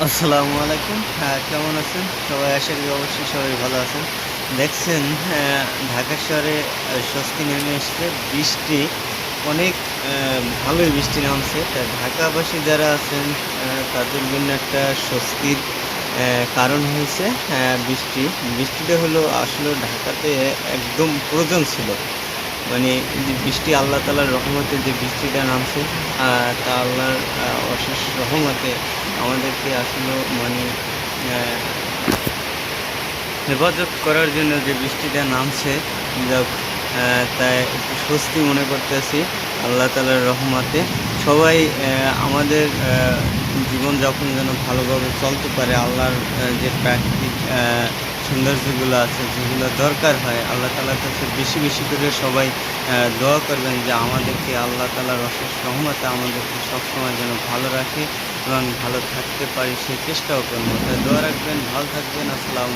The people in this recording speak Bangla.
আসসালামু আলাইকুম। হ্যাঁ কেমন আছেন? সবাই আশা করি অবশ্যই সবাই ভালো আছেন। দেখছেন হ্যাঁ, ঢাকা শহরে স্বস্তি নেমে এসছে। বৃষ্টি অনেক ভালোই বৃষ্টি নামছে। তা ঢাকাবাসী যারা আছেন তাদের জন্য একটা স্বস্তির কারণ হয়েছে আহ, বৃষ্টি। বৃষ্টিটা হলো আসলে ঢাকাতে একদম প্রয়োজন ছিল। মানে যে বৃষ্টি আল্লাহ তালার রহমতে যে বৃষ্টিটা নামছে তা আল্লাহর অশেষ রহমতে আমাদেরকে আসলে মানে হেফাজত করার জন্য যে বৃষ্টিটা নামছে আহ, তাই একটু স্বস্তি মনে করতেছি আল্লাহ তালার রহমতে। সবাই আমাদের জীবনযাপন যেন ভালোভাবে চলতে পারে আল্লাহর যে প্রাকৃতিক সৌন্দর্যগুলো আছে, যেগুলো দরকার হয়, আল্লাহ তালার কাছে বেশি বেশি করে সবাই দোয়া করবেন যে আমাদেরকে আল্লাহ তালার অশেষ রহমতে আমাদেরকে সবসময় যেন ভালো রাখে এবং ভালো থাকতে পারি সেই চেষ্টাও করব তাই দোয়া রাখবেন, ভালো থাকবেন, আসসালাম